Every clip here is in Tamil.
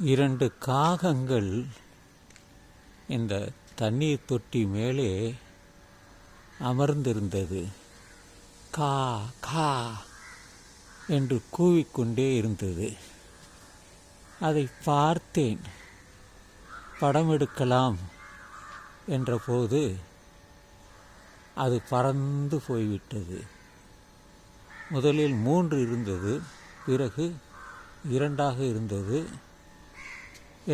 இரண்டு காகங்கள் இந்த தண்ணீர் தொட்டி மேலே அமர்ந்திருந்தது. கா கா என்று கூவிக்கொண்டே இருந்தது. அதை பார்த்தேன். படம் எடுக்கலாம் என்றபோது அது பறந்து போய்விட்டது. முதலில் மூன்று இருந்தது பிறகு இரண்டாக இருந்தது.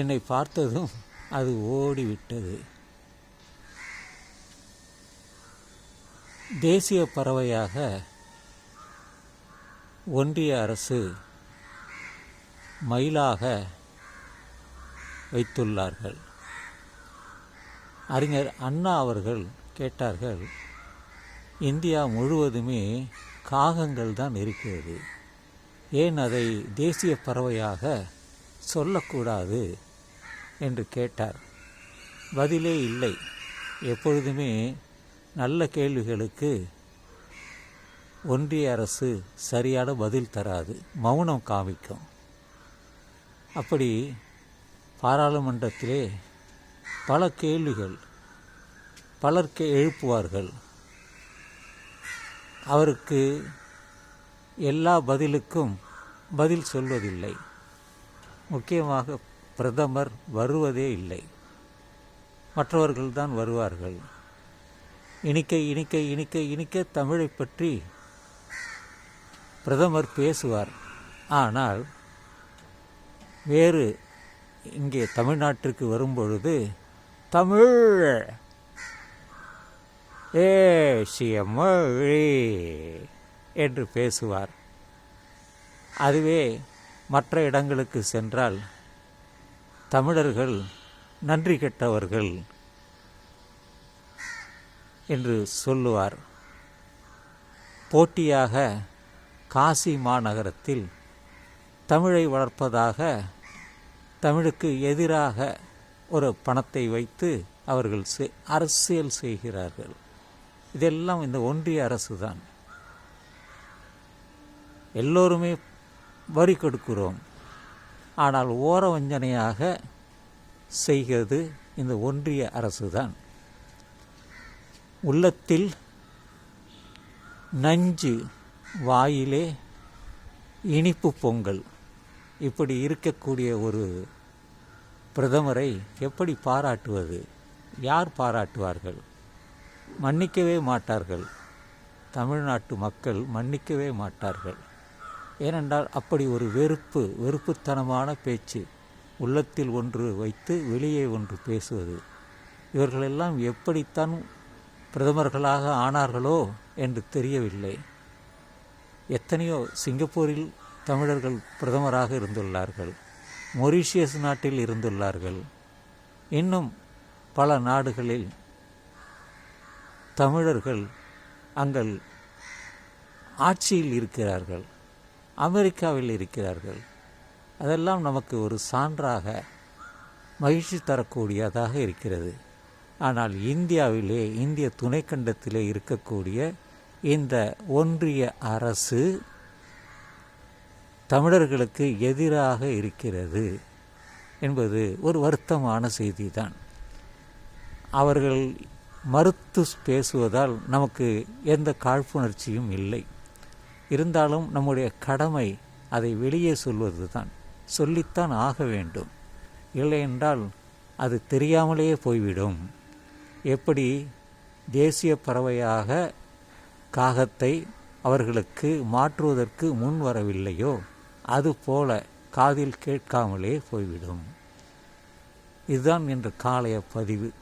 என்னை பார்த்ததும் அது ஓடிவிட்டது. தேசிய பறவையாக ஒன்றிய அரசு மயிலாக வைத்துள்ளார்கள். அறிஞர் அண்ணா அவர்கள் கேட்டார்கள் இந்தியா முழுவதுமே காகங்கள் தான் இருக்கிறது. ஏன் அதை தேசிய பறவையாக சொல்லக்கூடாது? என்று கேட்டார். பதிலே இல்லை. எப்பொழுதுமே நல்ல கேள்விகளுக்கு ஒன்றிய அரசு சரியான பதில் தராது. மௌனம் காமிக்கும். அப்படி பாராளுமன்றத்திலே பல கேள்விகள் பலருக்கு எழுப்புவார்கள். அவருக்கு எல்லா பதிலுக்கும் பதில் சொல்வதில்லை. முக்கியமாக பிரதமர் வருவதே இல்லை. மற்றவர்கள்தான் வருவார்கள். இனிக்க இனிக்க இனிக்க இனிக்க தமிழை பற்றி பிரதமர் பேசுவார். ஆனால் வேறு இங்கே தமிழ்நாட்டிற்கு வரும்பொழுது தமிழ் ஏசிய மொழி என்று பேசுவார். அதுவே மற்ற இடங்களுக்கு சென்றால் தமிழர்கள் நன்றி கெட்டவர்கள் என்று சொல்லுவார். போட்டியாக காசி மாநகரத்தில் தமிழை வளர்ப்பதாக தமிழுக்கு எதிராக ஒரு பணத்தை வைத்து அவர்கள் செ- அரசியல் செய்கிறார்கள். இதெல்லாம் இந்த ஒன்றிய அரசு தான். எல்லோருமே வரி கொடுக்கிறோம். ஆனால் ஓர வஞ்சனையாக செய்கிறது இந்த ஒன்றிய அரசு தான் உள்ளத்தில் நஞ்சு வாயிலே இனிப்பு பொங்கல். இப்படி இருக்கக்கூடிய ஒரு பிரதமரை எப்படி பாராட்டுவது? யார் பாராட்டுவார்கள்? மன்னிக்கவே மாட்டார்கள். தமிழ்நாட்டு மக்கள் மன்னிக்கவே மாட்டார்கள். ஏனென்றால் அப்படி ஒரு வெறுப்பு வெறுப்புத்தனமான பேச்சு உள்ளத்தில் ஒன்று வைத்து வெளியே ஒன்று பேசுவது. இவர்களெல்லாம் எப்படித்தான் பிரதமர்களாக ஆனார்களோ என்று தெரியவில்லை. எத்தனையோ சிங்கப்பூரில் தமிழர்கள் பிரதமராக இருந்துள்ளார்கள். மொரீஷியஸ் நாட்டில் இருந்துள்ளார்கள். இன்னும் பல நாடுகளில் தமிழர்கள் அங்கள் ஆட்சியில் இருக்கிறார்கள். அமெரிக்காவில் இருக்கிறார்கள். அதெல்லாம் நமக்கு ஒரு சான்றாக மகிழ்ச்சி தரக்கூடியதாக இருக்கிறது. ஆனால் இந்தியாவிலே இந்திய துணைக்கண்டத்திலே இருக்கக்கூடிய இந்த ஒன்றிய அரசு தமிழர்களுக்கு எதிராக இருக்கிறது என்பது ஒரு வருத்தமான செய்தி தான் அவர்கள் மறுத்து பேசுவதால் நமக்கு எந்த காழ்ப்புணர்ச்சியும் இல்லை. இருந்தாலும் நம்முடைய கடமை அதை வெளியே சொல்வது தான் சொல்லித்தான் ஆக வேண்டும். இல்லை என்றால் அது தெரியாமலேயே போய்விடும். எப்படி தேசிய பறவையாக காகத்தை அவர்களுக்கு மாற்றுவதற்கு முன் வரவில்லையோ அதுபோல காதில் கேட்காமலே போய்விடும். இதுதான் இன்று காலைய பதிவு.